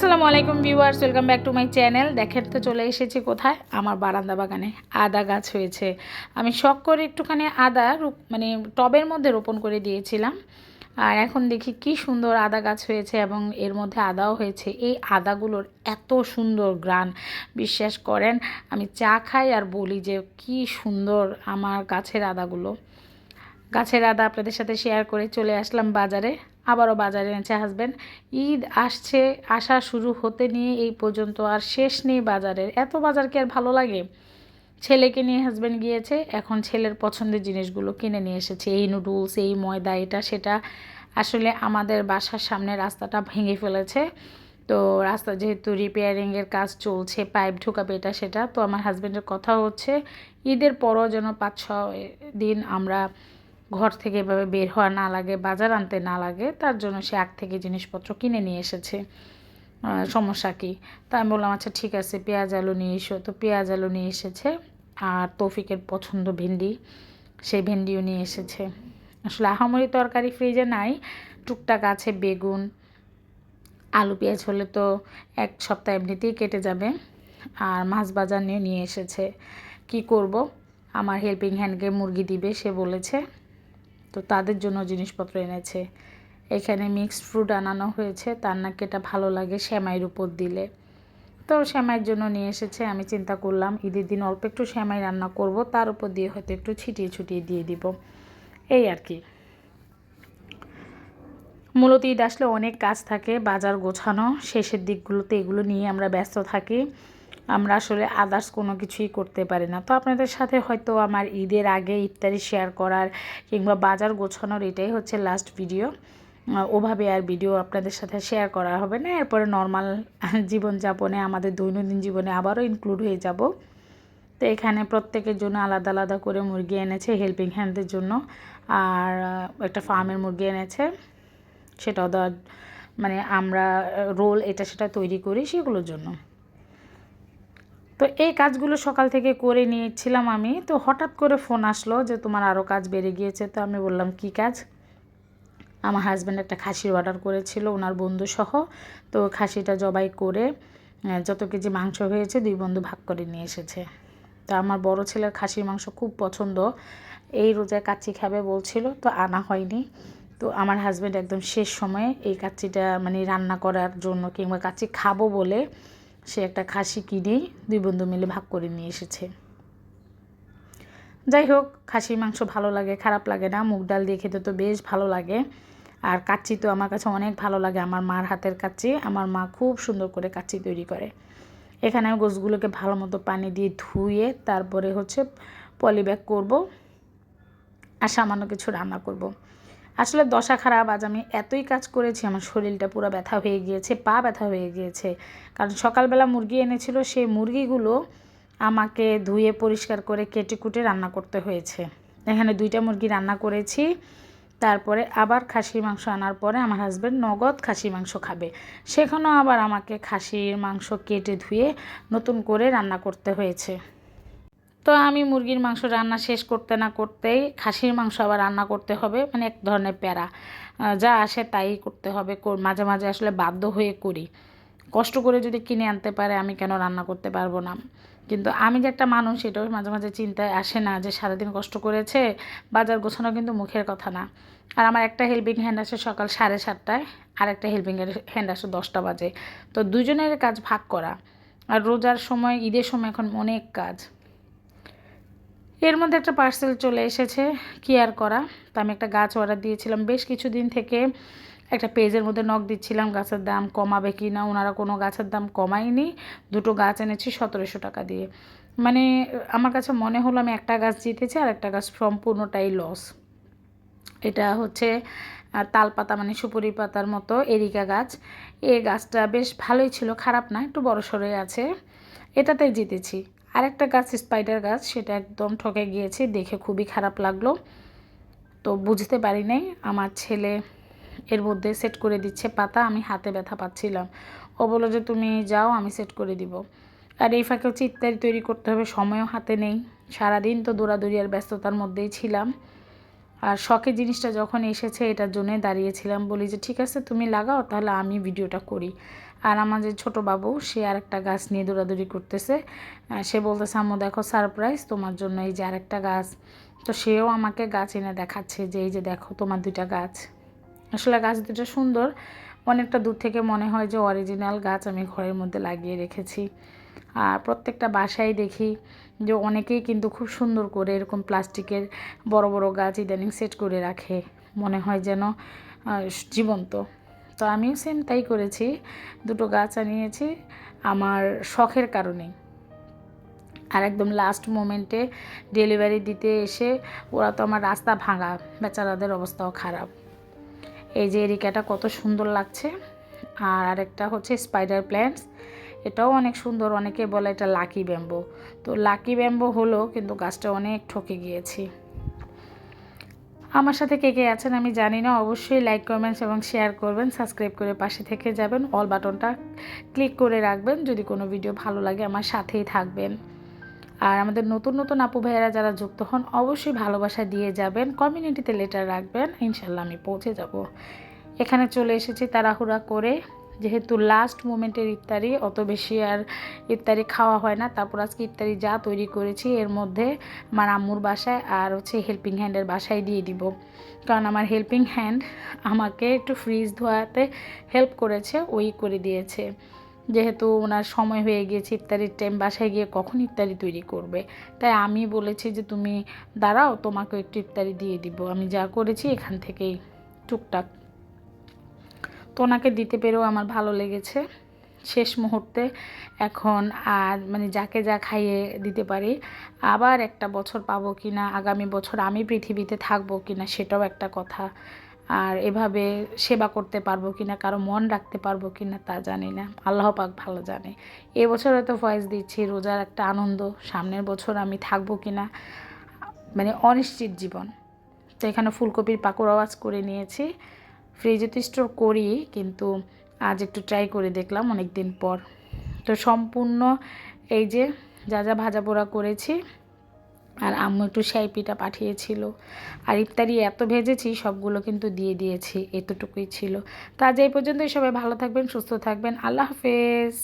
আসসালামু আলাইকুম viewers, welcome back to my channel. দেখেন তো চলে এসেছি কোথায়? আমার বারান্দা বাগানে আদা গাছ হয়েছে। আমি শখ করে একটুখানি আদা মানে টবের মধ্যে রোপণ করে দিয়েছিলাম। আর এখন দেখি কি সুন্দর আদা গাছ হয়েছে এবং এর মধ্যে আদাও হয়েছে। এই আদাগুলোর এত সুন্দর গ্রান, বিশ্বাস করেন? আমি চা খাই আর বলি যে কি সুন্দর আমার গাছের আদাগুলো। গাছের আদা আপনাদের সাথে শেয়ার করে চলে আসলাম বাজারে। আবারও বাজারে এনেছে হাজব্যান্ড ঈদ আসছে, আসা শুরু হতে নিয়ে এই পর্যন্ত আর শেষ নেই বাজারের। এত বাজার কি আর ভালো লাগে? ছেলেকে নিয়ে হাজব্যান্ড গিয়েছে, এখন ছেলের পছন্দের জিনিসগুলো কিনে নিয়ে এসেছে। এই নুডলস, এই ময়দা, এটা, সেটা আসলে আমাদের বাসার সামনে রাস্তাটা ভেঙে ফেলেছে। তো রাস্তা যেহেতু রিপেয়ারিংয়ের কাজ চলছে পাইপ ঢোকাবে, এটা, সেটা, তো আমার হাজব্যান্ডের কথা হচ্ছে, ঈদের পরও যেন পাঁচ ছ দিন আমরা ঘর থেকে এভাবে বের হওয়া না লাগে, বাজার আনতে না লাগে, তার জন্য সে আগ থেকে জিনিসপত্র কিনে নিয়ে এসেছে। সমস্যা কী? তা আমি বললাম আচ্ছা ঠিক আছে, পেঁয়াজ, আলু নিয়ে এসো। তো পেঁয়াজ, আলু নিয়ে এসেছে আর তৌফিকের পছন্দ ভেন্ডি, সেই ভেন্ডিও নিয়ে এসেছে। আসলে আহামরি তরকারি ফ্রিজে নাই, টুকটাক আছে বেগুন, আলু, পেঁয়াজ হলে তো এক সপ্তাহ এমনিতেই কেটে যাবে। আর মাছ বাজার নিয়ে নিয়ে এসেছে। কি করব? আমার হেল্পিং হ্যান্ডকে মুরগি দিবে, সে বলেছে। তো তাদের জন্য জিনিসপত্র এনেছে। এখানে মিক্সড ফ্রুট আনানো হয়েছে। তার নাকি এটা ভালো লাগে শ্যামাইয়ের উপর দিলে। তো শ্যামাইয়ের জন্য নিয়ে এসেছে। আমি চিন্তা করলাম, ঈদের দিন অল্প একটু শ্যামাই রান্না করব। তার উপর দিয়ে হয়তো একটু ছিটিয়ে ছুটিয়ে দিয়ে দিব। এই আর কি। মূলত ঈদ আসলে অনেক কাজ থাকে, বাজার গোছানো, শেষের দিকগুলোতে এগুলো নিয়ে আমরা ব্যস্ত থাকি। আমরা আসলে আদার্স কোনো কিছুই করতে পারি না। তো আপনাদের সাথে হয়তো আমার ঈদের আগে ইফতারি শেয়ার করার কিংবা বাজার গোছানোর এটাই হচ্ছে লাস্ট ভিডিও ওভাবে আর ভিডিও আপনাদের সাথে শেয়ার করা হবে না। এরপরে নর্মাল জীবনযাপনে, আমাদের দৈনন্দিন জীবনে আবারও ইনক্লুড হয়ে যাব। তো এখানে প্রত্যেকের জন্য আলাদা আলাদা করে মুরগি এনেছে হেল্পিং হ্যান্ডদের জন্য। আর একটা ফার্মের মুরগি এনেছে। সেটাও দেওয়ার মানে আমরা রোল এটা সেটা তৈরি করি সেগুলোর জন্য। তো এই কাজগুলো সকাল থেকে করে নিয়েছিলাম আমি। তো হঠাৎ করে ফোন আসলো যে তোমার আরও কাজ বেড়ে গিয়েছে। তো আমি বললাম, কি কাজ? আমার হাজব্যান্ড একটা খাসির অর্ডার করেছিল, ওনার বন্ধু সহ। তো খাসিটা জবাই করে যত কেজি মাংস হয়েছে দুই বন্ধু ভাগ করে নিয়ে এসেছে। তো আমার বড় ছেলের খাসির মাংস খুব পছন্দ। এই রোজায় কাচ্চি খাবে বলছিল, তো আনা হয়নি। তো আমার হাজব্যান্ড একদম শেষ সময়ে এই কাচ্চিটা মানে রান্না করার জন্য কিংবা কাচ্চি খাব বলে সে একটা খাসি কিনেই দুই বন্ধু মিলে ভাগ করে নিয়ে এসেছে। যাই হোক, খাসির মাংস ভালো লাগে, খারাপ লাগে না, মুগ ডাল দিয়ে খেতে তো বেশ ভালো লাগে। আর কাচ্চি তো আমার কাছে অনেক ভালো লাগে, আমার মার হাতের কাচ্চি, আমার মা খুব সুন্দর করে কাচ্চি তৈরি করে। এখানে আমি গোছগুলোকে ভালো মতো পানি দিয়ে ধুয়ে তারপরে হচ্ছে পলিব্যাগ করব আর সামান্য কিছু রান্না করব। আসলে দশা খারাপ, আজ আমি এতই কাজ করেছি, আমার শরীরটা পুরো ব্যথা হয়ে গিয়েছে, পা ব্যথা হয়ে গিয়েছে। কারণ সকালবেলা মুরগি এনেছিল, সেই মুরগিগুলো আমাকে ধুয়ে পরিষ্কার করে কেটে কুটে রান্না করতে হয়েছে। এখানে দুইটা মুরগি রান্না করেছি, তারপরে আবার খাসির মাংস আনার পরে আমার হাজব্যান্ড নগদ খাসির মাংস খাবে। সেখানেও আবার আমাকে খাসির মাংস কেটে ধুয়ে নতুন করে রান্না করতে হয়েছে। তো আমি মুরগির মাংস রান্না শেষ করতে না করতেই খাসির মাংস আবার রান্না করতে হবে মানে এক ধরনের প্যারা। যা আসে তাই করতে হবে মাঝে মাঝে আসলে বাধ্য হয়ে করি। কষ্ট করে যদি কিনে আনতে পারে, আমি কেন রান্না করতে পারব না? কিন্তু আমি যে একটা মানুষ, এটাও মাঝে মাঝে চিন্তায় আসে না যে সারাদিন কষ্ট করেছে, বাজার গোছানো কিন্তু মুখের কথা না। আর আমার একটা হেল্পিং হ্যান্ড আসে সকাল সাড়ে সাতটায়, আর একটা হেল্পিং হ্যান্ড আসে দশটা বাজে। তো দুজনের কাজ ভাগ করা। আর রোজার সময়, ঈদের সময় এখন অনেক কাজ। এর মধ্যে একটা পার্সেল চলে এসেছে কি আর করা। তো আমি একটা গাছ অর্ডার দিয়েছিলাম। বেশ কিছুদিন থেকে একটা পেজের মধ্যে নখ দিচ্ছিলাম গাছের দাম কমাবে কি না? ওনারা কোনো গাছের দাম কমায়নি। দুটো গাছ এনেছি সতেরোশো টাকা দিয়ে। মানে আমার কাছে মনে হলো আমি একটা গাছ জিতেছি আর একটা গাছ সম্পূর্ণটাই লস এটা হচ্ছে আহ, তালপাতা মানে সুপুরি পাতার মতো এরিকা গাছ। এই গাছটা বেশ ভালোই ছিল খারাপ না একটু বড় সড়োই আছে। এটাতে জিতেছি। আরেকটা গাছ স্পাইডার গাছ, সেটা একদম ঠকে গিয়েছে, দেখে খুবই খারাপ লাগল। তো বুঝতে পারি নাই, আমার ছেলে এর মধ্যে সেট করে দিচ্ছে পাতা, আমি হাতে ব্যথা পাচ্ছিলাম। ও বলো যে, তুমি যাও, আমি সেট করে দিব। আর এই ফাঁকে হচ্ছে ইত্যাদি তৈরি করতে হবে, সময়ও হাতে নেই। সারাদিন তো দৌড়াদৌড়ি আর ব্যস্ততার মধ্যেই ছিলাম। আর শখের জিনিসটা যখন এসেছে, এটার জন্যে দাঁড়িয়েছিলাম। বলি যে, ঠিক আছে, তুমি লাগাও, তাহলে আমি ভিডিওটা করি। আর আমার যে ছোটো বাবু, সে আরেকটা গাছ নিয়ে দৌড়াদৌড়ি করতেছে। সে বলতেছে, আম্মু, দেখো সারপ্রাইজ তোমার জন্য এই যে আরেকটা গাছ। তো সেও আমাকে গাছ এনে দেখাচ্ছে যে, এই যে দেখো, তোমার দুইটা গাছ। আসলে গাছ দুটো সুন্দর, অনেকটা দূর থেকে মনে হয় যে অরিজিনাল গাছ আমি ঘরের মধ্যে লাগিয়ে রেখেছি। আর প্রত্যেকটা বাসায় দেখি যে অনেকেই কিন্তু খুব সুন্দর করে এরকম প্লাস্টিকের বড় বড় গাছ ইদানিং সেট করে রাখে। মনে হয় যেন জীবন্ত। তো আমিও সেম তাই করেছি। দুটো গাছ আনিয়েছি, আমার শখের কারণে। আর একদম লাস্ট মোমেন্টে ডেলিভারি দিতে এসে ওরা তো আমার রাস্তা ভাঙা, বেচারাদের অবস্থাও খারাপ। এই যে এরিকাটা কত সুন্দর লাগছে। আর আরেকটা হচ্ছে স্পাইডার প্ল্যান্টস এটাও অনেক সুন্দর, অনেকে বলে এটা লাকি ব্যাম্বো তো লাকি ব্যাম্বো হলো, কিন্তু গাছটা অনেক ঠকে গিয়েছি। আমার সাথে কে কে আছেন আমি জানি না, অবশ্যই লাইক কমেন্টস এবং শেয়ার করবেন। সাবস্ক্রাইব করে পাশে থেকে যাবেন। অল বাটনটা ক্লিক করে রাখবেন। যদি কোনো ভিডিও ভালো লাগে, আমার সাথেই থাকবেন। আর আমাদের নতুন নতুন আপু ভাইয়েরা যারা যুক্ত হন, অবশ্যই ভালোবাসা দিয়ে যাবেন। কমিউনিটিতে লেটার রাখবেন। ইনশাল্লাহ আমি পৌঁছে যাব। এখানে চলে এসেছি তাড়াহুড়া করে। যেহেতু লাস্ট মোমেন্টের ইফতারি, অত বেশি আর ইফতারি খাওয়া হয় না। তারপর আজকে ইফতারি যা তৈরি করেছি, এর মধ্যে আমার আম্মুর বাসায় আর হচ্ছে হেল্পিং হ্যান্ডের বাসায় দিয়ে দিব। কারণ আমার হেল্পিং হ্যান্ড আমাকে একটু ফ্রিজ ধোয়াতে হেল্প করেছে, ওই করে দিয়েছে। যেহেতু ওনার সময় হয়ে গিয়েছে, ইফতারির টাইম বাসায় গিয়ে কখন ইফতারি তৈরি করবে? তাই আমি বলেছি যে, তুমি দাঁড়াও তোমাকে একটু ইফতারি দিয়ে দিব। আমি যা করেছি এখান থেকেই টুকটাক তো ওনাকে দিতে পেরেও আমার ভালো লেগেছে শেষ মুহূর্তে। এখন আর মানে যাকে যা খাইয়ে দিতে পারি, আবার একটা বছর পাবো কি না আগামী বছর আমি পৃথিবীতে থাকব কি না সেটাও একটা কথা। আর এভাবে সেবা করতে পারব কি না কারও মন রাখতে পারব কি না তা জানি না। আল্লাহ পাক ভালো জানে। এবছর হয়তো ভয়েস দিচ্ছি, রোজার একটা আনন্দ, সামনের বছর আমি থাকব কি না মানে অনিশ্চিত জীবন। তো এখানে ফুলকপির পাকোড়া আওয়াজ করে নিয়েছি। ফ্রিজে তো স্টোর করি, কিন্তু আজ একটু ট্রাই করে দেখলাম অনেক দিন পর। তো সম্পূর্ণ এই যে যা যা ভাজা পোড়া করেছি, আর আম্মু একটু শাই পিঠা পাঠিয়েছিল। আর ইফতারি এত ভেজেছি, সবগুলো কিন্তু দিয়ে দিয়েছি, এতটুকুই ছিল। তা আজ এই পর্যন্তই, সবাই ভালো থাকবেন, সুস্থ থাকবেন, আল্লাহ হাফেজ।